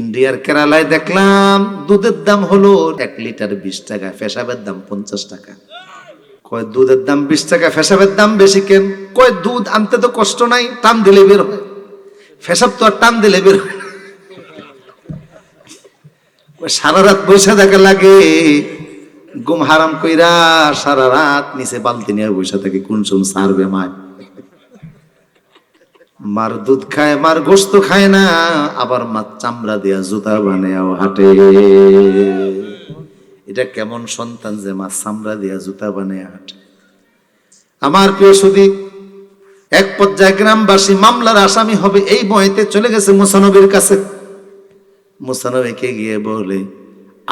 ইন্ডিয়ার কেরালায় দেখলাম দুধের দাম হলো এক লিটার বিশ টাকা, পেশাবের দাম পঞ্চাশ টাকা। কয়, দুধের দাম বিশ টাকা ফেসাবের দাম বেশি কেন? কয়, দুধ আনতে তো কষ্ট নাই, টান দিলে বের হয়। ফেসাব তো আর টান দিলে বের হয় সারা রাত বসে থাকা লাগে গুম হারাম কইরা সারা রাত নিচে বালতি নিয়ে বসে থাকে, কোন সুম সারবে মায়? মার দুধ খায়, মার গোস্ত খায় না, আবার মার চামড়া দিয়া জুতা বানায় হাটে। এটা কেমন সন্তান যে মা চামড়া দিয়া জুতা বানায় হাটে। আমার প্রিয় সুদী, এক পর্যায়ে গ্রামবাসী মামলার আসামি হবে এই বয়তে চলে গেছে মুসানবীর কাছে। মুসানবীকে গিয়ে বলে,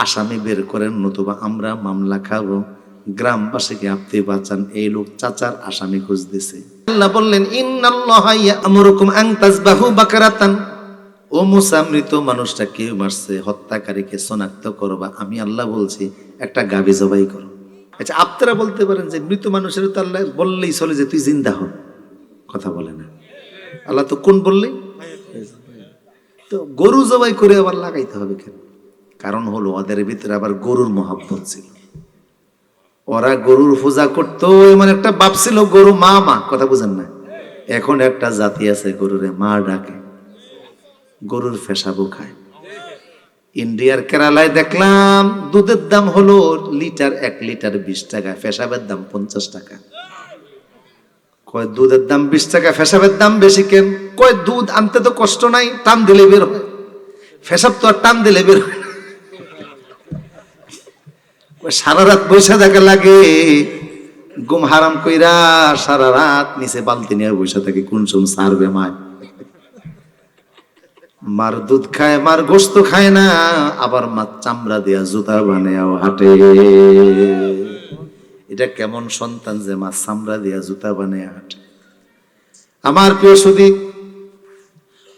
আসামি বের করেন, নতুবা আমরা মামলা খাব। গ্রামবাসীকে আপনি বাঁচান এই লোক চাচার আসামি খুঁজতেছে। আল্লাহ বললেন বাকারাতান। ও মুসা মৃত মানুষটা কে মারছে হত্যাকারীকে শনাক্ত করবা। আমি আল্লাহ বলছি একটা গাবি জবাই করো। আচ্ছা আপনারা বলতে পারেন যে মৃত মানুষের তো আল্লাহ বললেই চলে যে তুই জিন্দা হ। কথা বলে না। আল্লাহ তো কোন বললেই তো গরু জবাই করে আবার লাগাইতে হবে কেন? কারণ হলো ওদের ভিতরে আবার গরুর মহাব্বত ছিল। ওরা গরুর পূজা করতো, এমন একটা বাপ ছিল গরু মা মা, কথা বুঝেন না। এখন একটা জাতি আছে গরুরে মা ডাকে, গরুর ফেসাবো খায়। ইন্ডিয়ার কেরালায় দেখলাম দুধের দাম হলো লিটার এক লিটার বিশ টাকা, ফেসাবের দাম পঞ্চাশ টাকা। কয়, দুধের দাম বিশ টাকা, ফেসাবের দাম বেশি কেন? কয়, দুধ আনতে তো কষ্ট নাই, টান দিলে বের হয়। ফেসাব তো আর টান দিলে বের হয় সারা রাত বসে থাকা লাগে। গুম হারাম কইরা সারা রাত নিচে বালতি নিয়ে বসে থাকে, কোন সুম সারবে মায়? মার দুধ খায়, মার গোস্ত খায় না, আবার মার চামড়া দিয়া জুতা বানায় হাটে। এটা কেমন সন্তান যে মা চামড়া দিয়া জুতা বানায় হাটে। আমার প্রিয় সুদী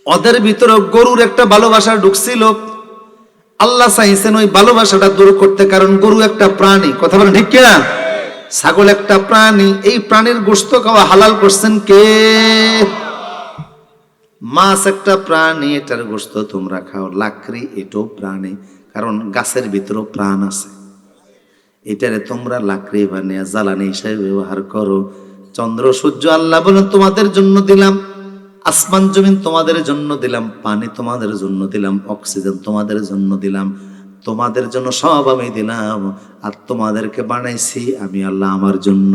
ওদের ভিতরে গরুর একটা ভালোবাসা ঢুকছিল। আল্লাহ চাইছেন ওই ভালোবাসাটা দূর করতে, কারণ গরু একটা প্রাণী। কথা বলেন ঠিক কিনা? ছাগল একটা প্রাণী, এই প্রাণীর গোস্ত খাওয়া হালাল করছেন কে? মাছ একটা প্রাণী, এটার গোস্ত তোমরা খাও। লাকড়ি, এটাও প্রাণী, কারণ গাছের ভিতরেও প্রাণ আছে। এটারে তোমরা লাকড়ি বানিয়ে, জ্বালানি হিসাবে ব্যবহার করো। চন্দ্র, সূর্য, আল্লাহ বলেন, তোমাদের জন্য দিলাম। আসমান জমিন তোমাদের জন্য দিলাম, পানি তোমাদের জন্য দিলাম, অক্সিজেন তোমাদের জন্য দিলাম, তোমাদের জন্য সব আমি দিলাম, আর তোমাদেরকে বানাইছি আমি আল্লাহ আমার জন্য।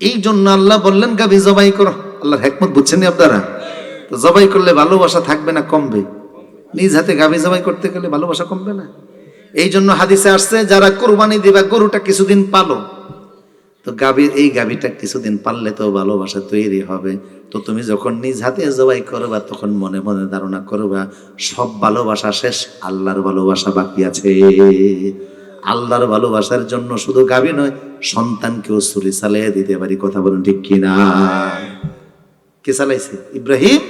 এই জন্য আল্লাহ বললেন গাভী জবাই করো। আল্লাহর হেকমত বুঝছেন আপনারা? তো জবাই করলে ভালোবাসা থাকবে না, কমবে। নিজ হাতে গাভী জবাই করতে গেলে ভালোবাসা কমবে না। এই জন্য হাদিসে আসছে, যারা কোরবানি দিবা, গরুটা কিছুদিন পালো। তো গাভীর এই গাভীটা কিছুদিন পাললে তো ভালোবাসা তৈরি হবে। তো তুমি যখন নিজ হাতে জবাই করবা, তখন মনে মনে ধারণা করবা, সব ভালোবাসা শেষ, আল্লাহর ভালোবাসা বাকি আছে। আল্লাহর ভালোবাসার জন্য শুধু গাভী নয়, সন্তানকেও ছুরি চালিয়ে দিতে পারি, কথা বলুন ঠিক কিনা? কে চালাইছে? ইব্রাহিম?